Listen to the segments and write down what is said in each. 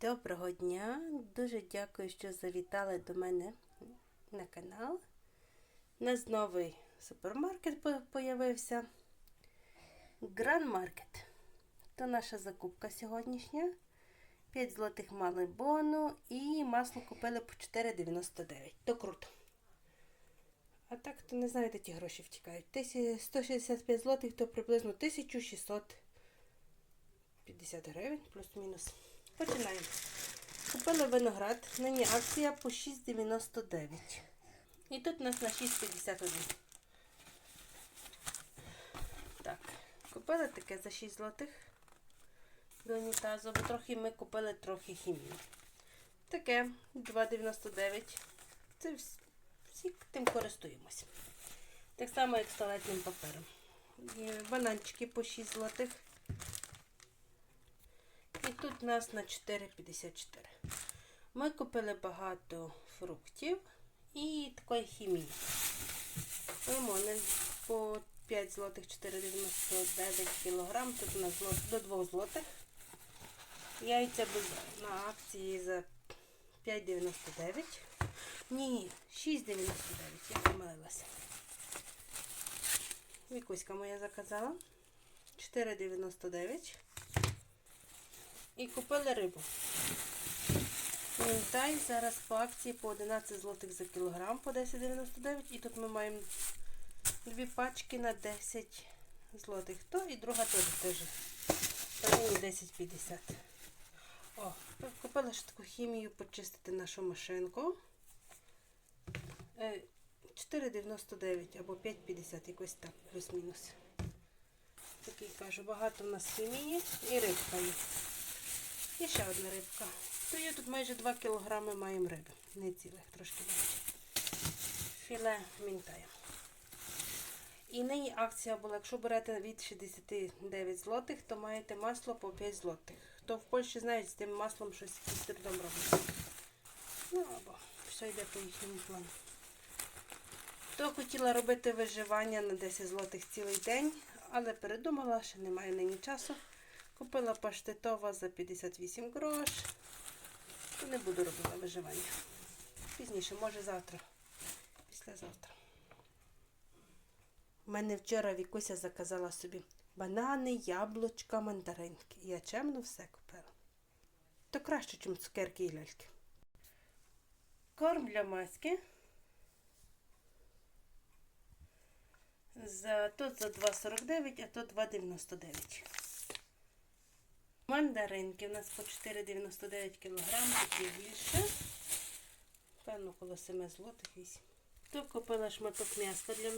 Доброго дня! Дуже дякую, що завітали до мене на канал. У нас новий супермаркет по- появився. Гран Маркет. То наша закупка сьогоднішня. 5 злотих мали бону і масло купили по 4,99. То круто. А так, то не знаю, де ті гроші втікають. 165 злотих, то приблизно 1650 гривень, плюс-мінус. Починаємо. Купили виноград. Нині акція по 6,99. І тут у нас на 6,51. Так, купили таке за 6 злотих до унітазу, бо трохи ми купили трохи хімії. Таке 2,99. Це вс- всі тим користуємось. Так само, як туалетним папером. Бананчики по 6 злотих. Тут у нас на 4,54. Ми купили багато фруктів і такої хімії. Лимони по 5 злотих 4,99 кг. Тут у нас зло- до 2 злотих. Яйця на акції за 5,99. Ні, 6,99. Я помилилася. Вікуська моя заказала. 4,99. І купили рибу. Мінтай зараз по акції по 11 злотих за кілограм по 10,99. І тут ми маємо дві пачки на 10 злотих. То і друга теж теж. Та нині 10,50. О, купила ще таку хімію почистити нашу машинку. Е, 4,99 або 5,50, якось так, плюс-мінус. Такий кажу, багато в нас хімії і рибка є. І ще одна рибка. То є тут майже 2 кілограми маємо риби. Не цілих, трошки менше. Філе мінтая. І нині акція була, якщо берете від 69 злотих, то маєте масло по 5 злотих. Хто в Польщі знає, з тим маслом щось якийсь трудом робить. Ну або все йде по їхньому плану. То хотіла робити виживання на 10 злотих цілий день, але передумала, що немає нині часу. Купила паштетова за 58 грош. Не буду робити виживання. Пізніше, може завтра. Післязавтра. У мене вчора Вікуся заказала собі банани, яблучка, мандаринки. Я чемно все купила. То краще, ніж цукерки і ляльки. Корм для маски. За, тут за 2,49, а тут 2,99. Мандаринки у нас по 4,99 кг, такі більше. Певно, коло 7 злотих 8. Тут купила шматок м'яса для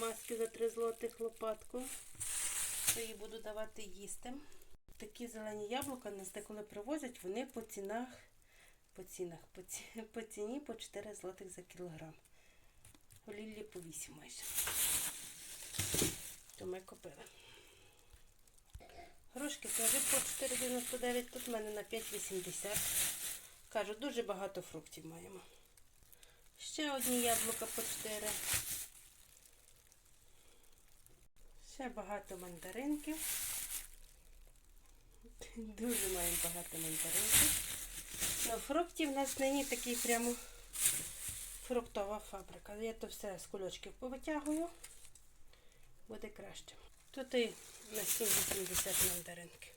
маски за 3 злотих лопатку. То їй буду давати їсти. Такі зелені яблука нас деколи привозять, вони по цінах, по цінах, по, ці, по ціні по 4 злотих за кілограм. У Ліллі по 8 майже. То ми купили. Грушки теж по 4,99, тут в мене на 5,80. Кажу, дуже багато фруктів маємо. Ще одні яблука по 4. Ще багато мандаринків. Дуже маємо багато мандаринків. Ну, фруктів у нас нині такий прямо фруктова фабрика. Я то все з кульочків повитягую. Буде краще. Тут і на 7,80 мандаринки.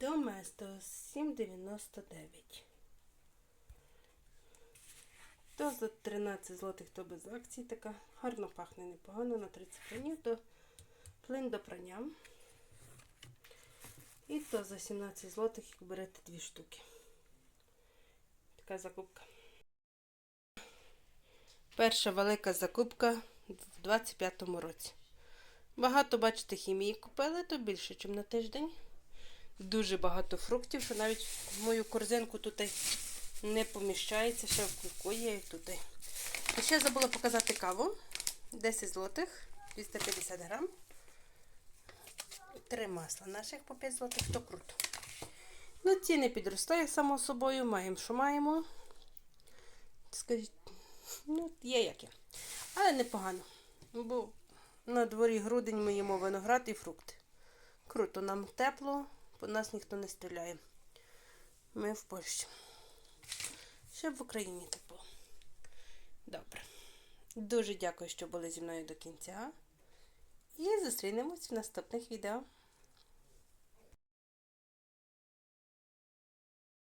Доместо 7,99. То за 13 злотих, то без акцій. Така гарно пахне непогано на 30 гривень. То плин до прання. І то за 17 злотих, як берете дві штуки. Така закупка. Перша велика закупка в 25-му році. Багато, бачите, хімії купили, то більше, ніж на тиждень. Дуже багато фруктів, що навіть в мою корзинку тут не поміщається, ще в кульку є тут. І ще забула показати каву. 10 злотих, 250 грам. Три масла наших по 5 злотих, то круто. Ну, ціни підростає, само собою, маємо, що маємо. Скажіть, ну, є як є. Але непогано. Бо на дворі грудень ми їмо виноград і фрукти. Круто, нам тепло, по нас ніхто не стріляє. Ми в Польщі. Ще в Україні тепло. Добре. Дуже дякую, що були зі мною до кінця. І зустрінемось в наступних відео.